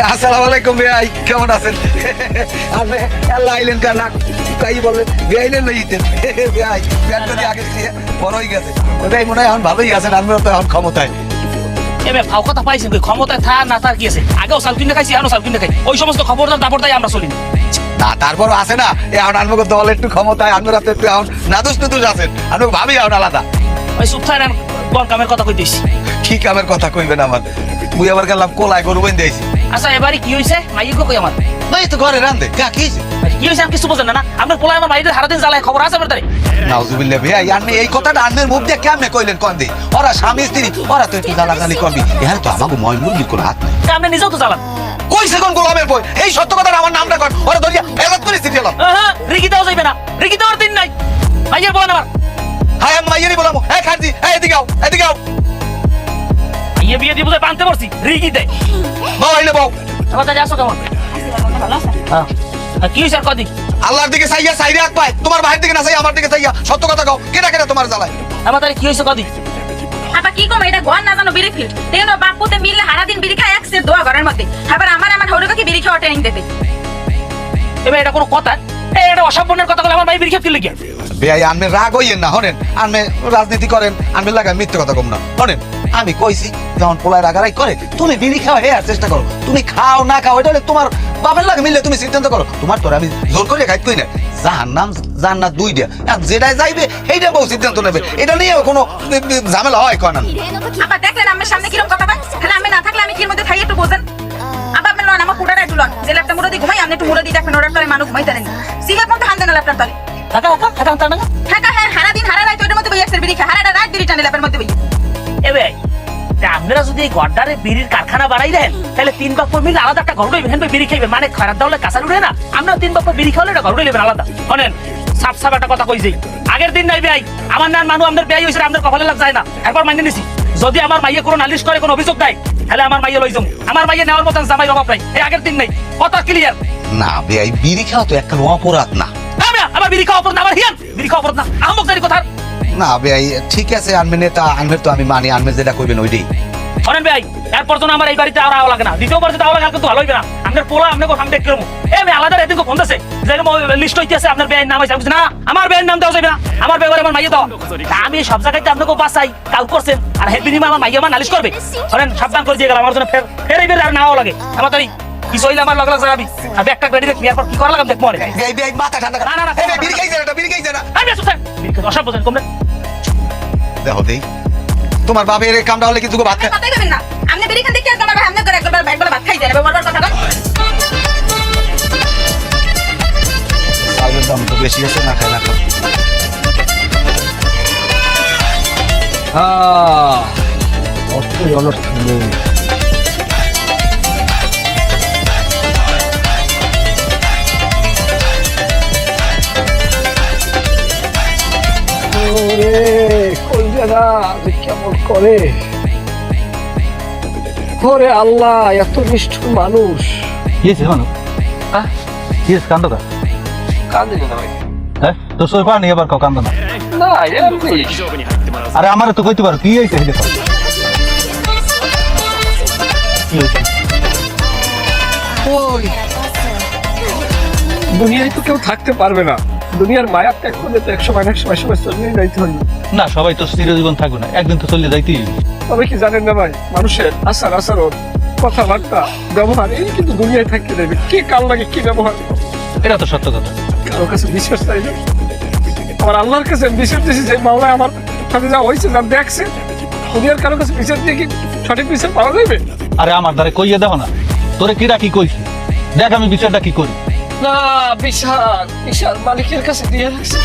আসসালামু আলাইকুম ভাই কেমন আছেন? আপনি আল্লাহ আইলেন কার না তাই বলে বেআইলেন না ইতেন ভাই ব্যাট যদি আগে বড় হয়ে গেছে। ওটাই মনে হয় এখন ভালোই আছেন আমিও তো এখন ক্ষমতায়। এবার ভাও কথা পাইছেন ক্ষমতায় থার না তার কি আছে? আগেও সাল কিনে খাইছি এখনও সাল কিনে খাই ওই সমস্ত খবরদার দাবর দাই আমরা চলি। না। না তারপরও আছে না। এখন দল একটু ক্ষমতায় রাতে একটু এখন নাদুস নুদুস আছেন। আনব ভাবি এখন আলাদা। ওই চুপ থাকেন কোন কামের কথা কই দিছি কি কামের কথা কইবেন আমার মুই আবার গেলাম কোলায় গরু বেঁধে দিয়েছি আচ্ছা এবারে কি হইছে? মাইয়ে কই আমার? ভাই তো ঘরে রান্ধে কা কি? কি হইছে আমি কিছু বোঝেন না আপনার পোলা আমার মাইয়ের হারাদিন জ্বালায় খবর আছে আমার নাউজুবিল্লাহ ভাই আপনি এই কথাটা আন্নের মুখ দিয়ে কেমনে কইলেন কোন দি? ওরা স্বামী স্ত্রী ওরা তো একটু গালাগালি করবি এখানে তো আমাকে ময় মুরগির কোনো হাত নাই। আপনি নিজেও তো জ্বালান। কইছে কোন গোলামের বই? এই সত্য কথা আমার নামটা কর ওরা ধরিয়া ফেরত করে স্থিতি হলাম হ্যাঁ রিকি দাও যাইবে না। রিকি দেওয়ার দিন নাই। মাইয়ের বলেন আমার। আমি মাইয়েরই বলাম এই খারজি এই এদিকে আও এদিকে আও। মাইয়ে বিয়ে দিয়ে বুঝে বানতে পারছি। রিকি দেয় বাবা আইলে বাও আমার আসো কেমন? হ্যাঁ। কি হইছে আর কদিন? আল্লাহর দিকে চাইয়া চাইরে এক পায়। তোমার ভাইয়ের দিকে না চাই আমার দিকে চাইয়া। সত্য কথা কও কেনা কেনা তোমার জ্বালায়? আমার তাহলে কি হইছে কদিন? আবার কি কম? এটা ঘর না জানো বিড়ি ফিল। তেন বাপুতে মিললে হারা দিন বিড়ি খায় একসে দোয়া ঘরের মধ্যে। আবার আমার আমার হৌরকে কি বিড়ি খাওয়া ট্রেনিং দিতে। এবার এটা কোনো কথা? এটা অসাবনের কথা বলে আমার মাই বিড়ি খেতে লেগে বেয়াই আমি রাগ হইয়েন না, হনেন? আমি রাজনীতি করেন আমি লাগাই মিথ্যে কথা কম না, হনেন? আমি কইছি, যখন পোলায় রাগারাই করে, তুমি বিড়ি খাও হে আর চেষ্টা করো। তুমি খাও না খাও, এটা তোমার বাপের লাগে মিললে তুমি সিদ্ধান্ত করো। তোমার তোর আমি জোর করে খাইতে কই না। যাহার নাম জান্নাত দুই দিয়া। যেটাই যাইবে, সেইটা বউ সিদ্ধান্ত নেবে। এটা নিয়ে কোনো ঝামেলা হয় কয় না? দেখলেন আমার সামনে কীরকম কথা কয়? তাহলে আমি না থাকলে আমি কির মধ্যে খাই একটু বোঝেন? আবার আমার ফুটাটা একটু যে ল্যাপটা মুরদি ঘুমাই, আপনি একটু মুরদি দেখেন ওটার তলে মানুষ ঘুমাই তারেন সিগার মধ্যে হান দেন ল্যাপটার তলে। টাকা টাকা টাকা টাকা হ্যাঁ হারা দিন হারা রাত ওইটার মধ্যে বই একসের বিড়ি খায় হারাটা রাত বিড়ি টানে ল্যাপের মধ্যে বই। এবে আপনারা যদি এই গড্ডারে বিড়ির কারখানা বাড়াই দেন তাহলে তিন বাপ্পর মিলে আলাদা একটা ঘর উঠবে হেন বিড়ি খাইবে। মানে খারাপ দাওলে কাঁচা উঠে না? আমরা তিন বাপ্পর বিড়ি খাওয়ালে একটা ঘর উঠে আলাদা। শোনেন সাপ সাপ একটা কথা কইছি। আগের দিন নাই বেয়াই আমার নাম মানু আমাদের বেয়াই হয়েছে আমাদের কপালে লাগ যায় না। একবার মাইনে নিছি। যদি আমার মাইয়ে কোনো নালিশ করে কোনো অভিযোগ দেয় তাহলে আমার মাইয়ে লই যাব। আমার মাইয়ে নেওয়ার মতন জামাই অভাব নাই এই আগের দিন নাই। কথা ক্লিয়ার না বেয়াই বিড়ি খাওয়া তো একটা অপরাধ না। আমার বিড়ি খাওয়া অপরাধ না, আমার হিয়ান বিড়ি খাওয়া অপরাধ না। আহমক জানি কথা না বেয়াই ঠিক আছে আনবে নেতা আনবে তো আমি মানি আনবে যেটা কইবেন ওইটাই। শোনেন ভাই এরপর যেন আমার এই বাড়িতে আর আওয়া লাগে না। দ্বিতীয়বার যদি আওয়া লাগে কিন্তু ভালো হইবে না। আপনার পোলা আপনাকে সামনে দেখতে রমু এ আমি আলাদা এদিন ফোন দিছে। যেরকম লিস্ট হইতেছে আপনার বেয়ের নাম আছে আমি না আমার বেয়ের নাম দেওয়া যাবে না। আমার বেয়ের আমার মাইয়ে দাও আমি সব জায়গায় আপনাকে বাসাই কাউ করছেন। আর হেড বিনিময় আমার মাইয়ে আমার নালিশ করবে। শোনেন সাবধান করে দিয়ে গেলাম আমার জন্য ফের ফের এই বের আর নাও লাগে। আমার তাই কিছু হইলে আমার লগে লগে যাবি। আর ব্যাগটা রেডি দেখবি এরপর কি করা লাগাম দেখ মরে। বেয়াই বেয়াই মাথা ঠান্ডা। না, না, না, এই বিড়ি খাইছে না এটা, বিড়ি খাইছে না। আমি আসুন বোঝেন কমলে দেখো দেই। তোমার বাপের এই কামটা হলে কি দুটো ভাত কবেন না। আপনি বিড়ি খান দেখতে একবার ভাই আপনার করে একবার একবার ভাত খাই যায় বারবার কথা কয়। দাম তো বেশি আছে না না যে কেমন করে। ওরে আল্লাহ এত নিষ্ঠুর মানুষ। হয়েছে মানুষ হ্যাঁ? হয়েছে কান্দ না ভাই। হ্যাঁ? তোর সই পানি এবার কাউ কান্দ না? না আরে আমার তো কইতে পারো কি হয়েছে দেখো দুনিয়ায় তো কেউ থাকতে পারবে না। দুনিয়ার মায়া ত্যাগ করলে তো এক সময় সময় সময় চলে যাইতে হবে না সবাই তো চিরজীবন থাকবে না একদিন তো চলে যাইতেই তবে কি জানেন না ভাই মানুষের আচার আচরণ কথাবার্তা ব্যবহার এই কিন্তু দুনিয়ায় থাকতে দেবে। কে কার লাগে কি ব্যবহার এটা তো সত্য কথা। কারোর কাছে বিশ্বাস চাই না আমার আল্লাহর কাছে বিশ্বাস দিয়েছি যে মাওলা আমার সাথে যা হয়েছে যা দেখছে দুনিয়ার কারোর কাছে বিচার দিয়ে কি সঠিক বিচার পাওয়া যাবে? আরে আমার দ্বারা কইয়ে দেখো না তোরে কিরা কি কইছি? দেখ আমি বিচারটা কি করি। না বিশাল বিশাল মালিকের কাছে দিয়ে রাখছে।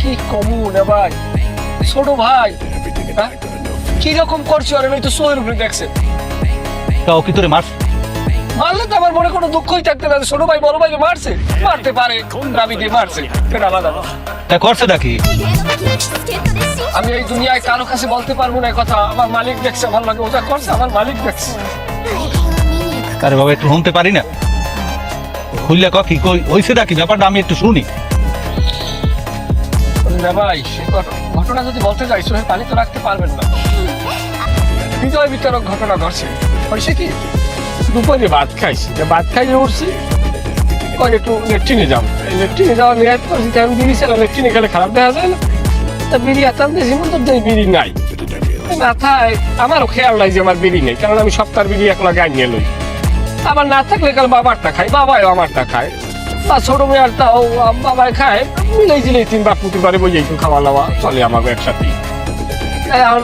কি কমু না ভাই? ছোট ভাই। হ্যাঁ? কি রকম করছ? আর আমি তো সোয়ের উপরে দেখছে। তাও কি তোরে মারছ? মারলে তো আমার মনে কোনো দুঃখই থাকতে না ছোট ভাই বড় ভাই মারছে। মারতে পারে রাবি দিয়ে মারছে। সেটা আলাদা তা করছে নাকি? আমি এই দুনিয়ায় কারও কাছে বলতে পারব না কথা। আমার মালিক দেখছে ভালো লাগে ওটা করছে আমার মালিক দেখছে। আরে বাবা একটু শুনতে পারি না। খুললে ক কি? কই? হইছে নাকি? ব্যাপারটা আমি একটু শুনি। ভাই ঘটনা যদি বলতে যাই সোহেল পানি তো রাখতে পারবেন না। বিজয় বিতরক ঘটনা ঘটছে। হয়েছে কি? দুপুরে ভাত খাইছি। ভাত খাইয়ে উঠছি কয় একটু লেট্রিনে যাও। লেট্রিনে যাওয়া নিয়ে করছি আমি বিড়ি ছিলাম লেট্রিনে গেলে খারাপ দেখা যায় না। তা বিড়ি আতাম দিয়েছি মতো বিড়ি নাই। না আমারও খেয়াল নাই যে আমার বিড়ি নেই, কারণ আমি সপ্তাহের বিড়ি একলা গান নিয়ে লই। আমার না থাকলে কাল বাবারটা খাই বাবাও আমারটা খায়। বা ছোট মেয়েরটাও বাবাই খায়, মিলেই জিলেই তিন বাপ পুকুর বাড়ি বই একটু খাওয়া দাওয়া, চলে আমাকে একসাথে এখন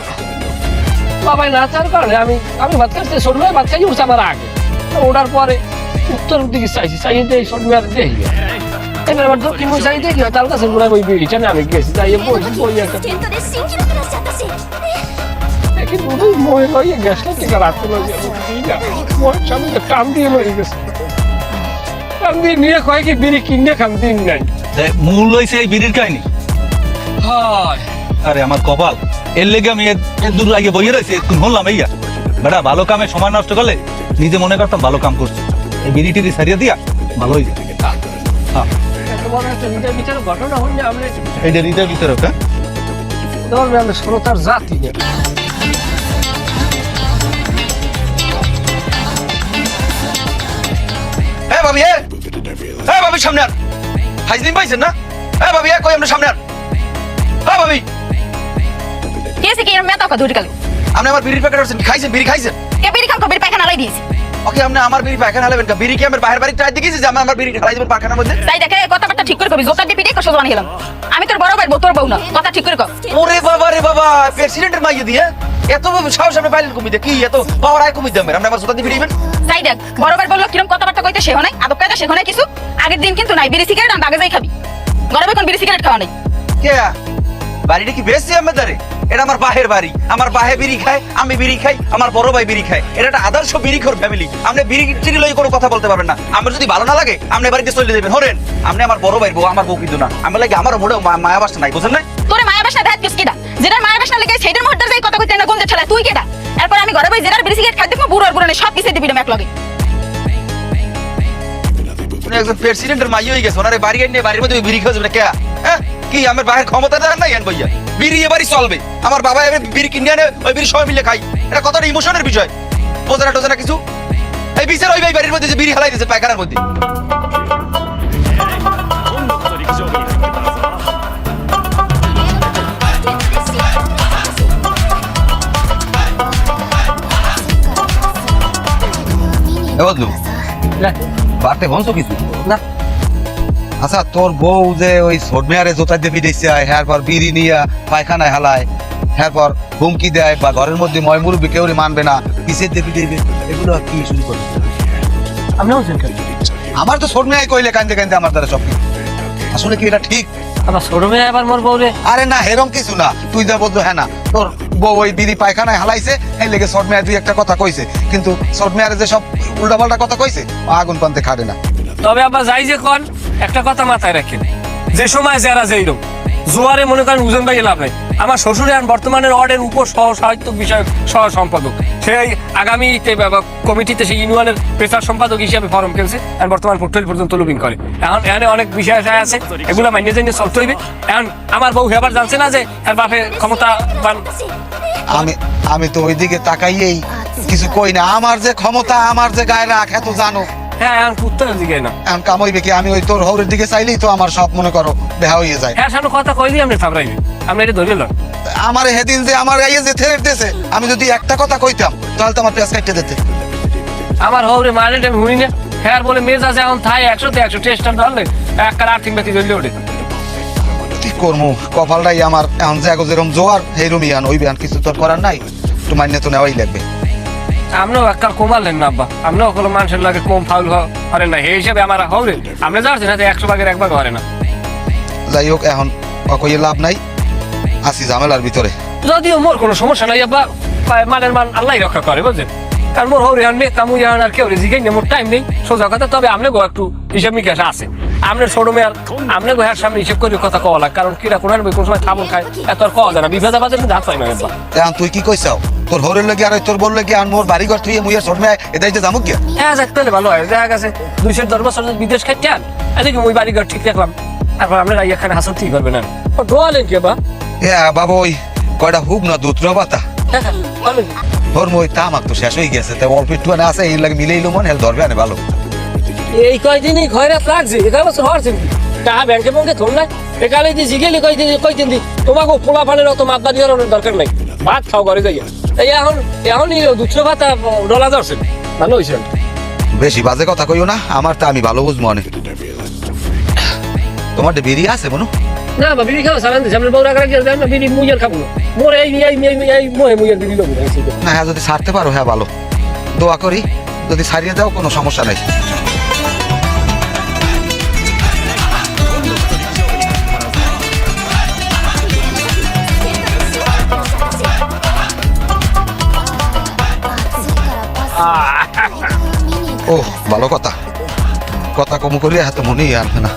বাবাই না থাকার কারণে আমি আমি ভাত খাইতে ছোট মেয়ে, ভাত খাই উঠছে আমার আগে। ওঠার পরে উত্তর দিকে চাইছি চাই দেই ছোট মেয়ের দেখি এবার আবার দক্ষিণ মুখ চাই দেখি তার কাছে ঘুরে ওই বিড়িটা আমি গেছি তাই বই বই একটা রাখতে টান দিয়ে মরে গেছে। টান দিয়ে নিয়ে কয় কি বিড়ি কিনে খান দিন নাই। মূল হয়েছে এই বিড়ির কাহিনি? আরে আমার কপাল। এর লেগে আমি দূর আগে বইয়ে একটু বেটা ভালো কামে সময় নষ্ট করলে নিজে মনে করতাম ভালো কাম করছে। এই বিড়ি টিড়ি সারিয়ে দিয়া ভালো হয়ে যাবে। হ্যাঁ? এইটা হৃদয় শ্রোতার জাতি হ্যাঁ ভাবি হ্যাঁ। হ্যাঁ ভাবি সামনে আর পাইছেন না? হ্যাঁ ভাবি হ্যাঁ কই আমরা সামনে আর হ্যাঁ ভাবি। কে কি? মেতা কথা ধরে গেল আপনি আমার বিড়ির প্যাকেট আছেন খাইছেন? বিড়ি খাইছেন? কে বিড়ি খাম বিড়ি পায়খানা লাই দিয়েছি। ওকে আপনি আমার বিড়ি পায়খানা হালাবেন কা? বিড়ি কি আমার বাইরের বাড়ি ট্রাই দেখেছি যে আমি আমার বিড়ি ঢালাই দেবেন পায়খানার মধ্যে? তাই দেখে কথাবার্তা ঠিক করে কবি। জোতার দিয়ে পিটিয়ে কষ্ট বানিয়ে গেলাম আমি তোর বড় ভাই তোর বউ না। কথা ঠিক করে কর ওরে বাবা রে বাবা প্রেসিডেন্টের মাইয়ে দিয়ে এত সাহস আপনি পাইলেন কমিতে কি এত পাওয়ার আয় কমিতে আমার? আমার জোতা দিয়ে বিড়িবেন তাই দেখ বড় ভাই বলল কিরম কথাবার্তা কইতে সেও নাই আদব কায়দা নাই কিছু। আগের দিন কিন্তু নাই বিড়ি সিগারেট আমি আগে যাই খাবি। কোন বিড়ি সিগারেট খাওয়া নাই? কে? বাড়িটা কি বেশি আমার এটা আমার বাহের বাড়ি। আমার বাহে বিড়ি খায় আমি বিড়ি খাই আমার বড় ভাই বিড়ি খায়। এটা একটা আদর্শ বিড়ি খোর ফ্যামিলি আপনি বিড়ি লই কোনো কথা বলতে পারবেন না। আমার যদি ভালো না লাগে আপনি বাড়িতে চলে যাবেন। হরেন আপনি আমার বড় ভাই বউ আমার বউ কিন্তু না। আমি লাগে আমার মোড়ে মায়া বাসা নাই বুঝলেন না তোরে মায়া বাসনা দেখাত কিস কিডা যেটার মায়া বাসনা লেগে সেটার মধ্যে যাই কথা কইতে না গন্ধে ঠেলা তুই কেডা? এরপর আমি ঘরে বই যেটার বিড়ি সিগারেট খাই দেখব বুড়ো আর বুড়ো সব কিছু দিবি এক লগে। উনি একজন প্রেসিডেন্টের মাই হয়ে গেছে ওনারে বাড়ি এনে বাড়ির মধ্যে বিড়ি খাওয়া যাবে না কে? হ্যাঁ? কি আমার বাহের ক্ষমতা দেন নাই এন ভাইয়া বিড়ি এবারই চলবে। আমার বাবা এবার বিড়ি কিনে আনে ওই বিড়ি সবাই মিলে খাই। এটা কতটা ইমোশনের বিষয়? বোঝানা টোঝানা কিছু? এই বিচার ওই ভাই বাড়ির মধ্যে যে বিড়ি হালাই দিয়েছে পায়খানার মধ্যে। এ বদলু বাড়তে কিছু? না। আচ্ছা তোর বউ যে ওই সোডমেয়ারে জোতা দিয়ে পর বিড়ি নিয়ে পায়খানায় হালায় পর হুমকি দেয় বা ঘরের মধ্যে ময় মুরব্বী কেউ মানবে না দেবী দেবে এগুলো কি শুরু করে আপনি আমার তো সোডমেয়ায় কইলে কান্দে কান্দে আমার দ্বারা সব আসলে কি এটা ঠিক? আমার ছোট মেয়ে আবার মোর বউরে? আরে না হেরম কিছু না। তুই যা বলতো হ্যাঁ না। তোর বউ ওই বিড়ি পায়খানায় হালাইছে, এই লেগে শর্ট মেয়ার দুই একটা কথা কইছে। কিন্তু শর্ট মেয়ারে যে সব উল্টাপাল্টা কথা কইছে আগুন পান্তে খাড়ে না। তবে আবার যাই যে কন, একটা কথা মাথায় রাখেন। যে সময় যারা যেইরকম জোয়ারে মনে করেন উজন ভাই লাভ নাই। আমার শ্বশুরে আর বর্তমানের ওয়ার্ডের উপ সহ সাহিত্য বিষয়ক সহ সম্পাদক সেই আগামী কমিটিতে সেই ইউনিয়নের পেশার সম্পাদক হিসেবে ফর্ম খেলছে আর বর্তমান পোর্টফোলিও পর্যন্ত লুবিং করে। এখন এখানে অনেক বিষয় আছে এগুলো মাইনে জানিয়ে চলতে হইবে। এখন আমার বউ হেবার জানছে না যে এর বাপে ক্ষমতা আমি আমি তো ওইদিকে তাকাইয়েই, কিছু কই না। আমার যে ক্ষমতা, আমার যে গায়ে রাখ এত জানো। হ্যাঁ এখন উত্তরের দিকে না। এখন কামইবে কি? আমি ওই তোর হৌরের দিকে চাইলেই তো আমার সব মনে করো হয়ে যায়। হ্যাঁ সামনে কথা কই দিয়ে আপনি থাবড়াইবে আপনি এটা ধরে লন। আমার হেদিন যে আমার গাইয়ে যে থেরে দিতেছে আমি যদি একটা কথা কইতাম তাহলে তো আমার পেঁয়াজ কাটতে দিতে। আমার হৌরে মারেট আমি না। হ্যাঁ বলে মেজ আছে এখন থাই একশো তো একশো টেস্টার ধরলে এক কার আর্থিক ব্যক্তি ওঠে। কি করব কপালটাই আমার এখন যে জোয়ার সেই রুমি আন ওই বিয়ান কিছু তোর করার নাই একটু মান্য তো নেওয়াই লাগবে। আপনিও একবার কমালেন না আব্বা। আপনিও কোনো মানুষের লাগে কম ফাউল করেন না। এই হিসাবে আমার হৌরে আপনি জানছেন না যে একশো ভাগের এক ভাগ হয় না। যাই হোক এখন কইয়ে লাভ নাই। আসি ঝামেলার ভিতরে। যদিও মোর কোনো সমস্যা নাই আব্বা। মানের মান আল্লাহ রক্ষা করে বুঝছেন? কারণ মোর হৌরে আর নেতা মুই আর কেউ জিগাই না মোর টাইম নেই। সোজা কথা তবে আপনি গো একটু হিসাব নিকাশ আছে। আপনার ছোট মেয়ার আপনি গো হ্যাঁ সামনে হিসাব করে কথা কওয়া লাগে কারণ কিরা কোন কোন সময় খাব খায় এত আর কওয়া যায় না। বিভেদ আবাদের মধ্যে হাত পাই না তুই কি কইছাও? তোর হৌরের লাগে আর তোর বললে কি আর মোর বাড়ি ঘর তুই মুইয়া ছোট মেয়ে এটাই যে জামুক গিয়া হ্যাঁ যাক তাহলে ভালো হয়। দেখা গেছে দুইশো দশ বছর বিদেশ খাইতে আন। এদিকে ওই বাড়ি ঘর ঠিক রাখলাম। তারপর আপনার এখানে হাসন ঠিক করবেন না। ও দোয়ালেন কে বা? হ্যাঁ বাবা ওই কয়টা হুক না দুধ পাতা বলেন ওর মই তামাক তো শেষ হয়ে গেছে তাই অল্প একটু আছে এই লাগে মিলেইলো মন হেল ধরবে আনে ভালো। এই কয়দিনই খয়রাত লাগছে এখানে বছর হওয়ার টাকা ব্যাংকে ব্যাংকে থম না একালে দিছি গেলি কয়দিন কয়দিন দি। তোমাকে পোলা ফানের অত মাত্রা দিয়ে দরকার নাই। ভাত খাও ঘরে যাইয়া। এই এখন এখন দুশো ভাত ডলা ধরছে ভালো হয়েছে। বেশি বাজে কথা কইও না আমার তা আমি ভালো বুঝব অনেক। তোমার তো বিড়ি আছে মনু? না বা বিড়ি খাওয়া সালান আমরা বউরা করে গেছে আমরা বিড়ি মুইয়ের খাব না। মোর এই এই এই এই মোহে মুইয়ের বিড়ি লোক না হ্যাঁ যদি ছাড়তে পারো হ্যাঁ ভালো। দোয়া করি যদি ছাড়িয়ে দাও কোনো সমস্যা নেই। ও ভালো কথা। কথা কম করিয়া হাতে মনেই আনবে না।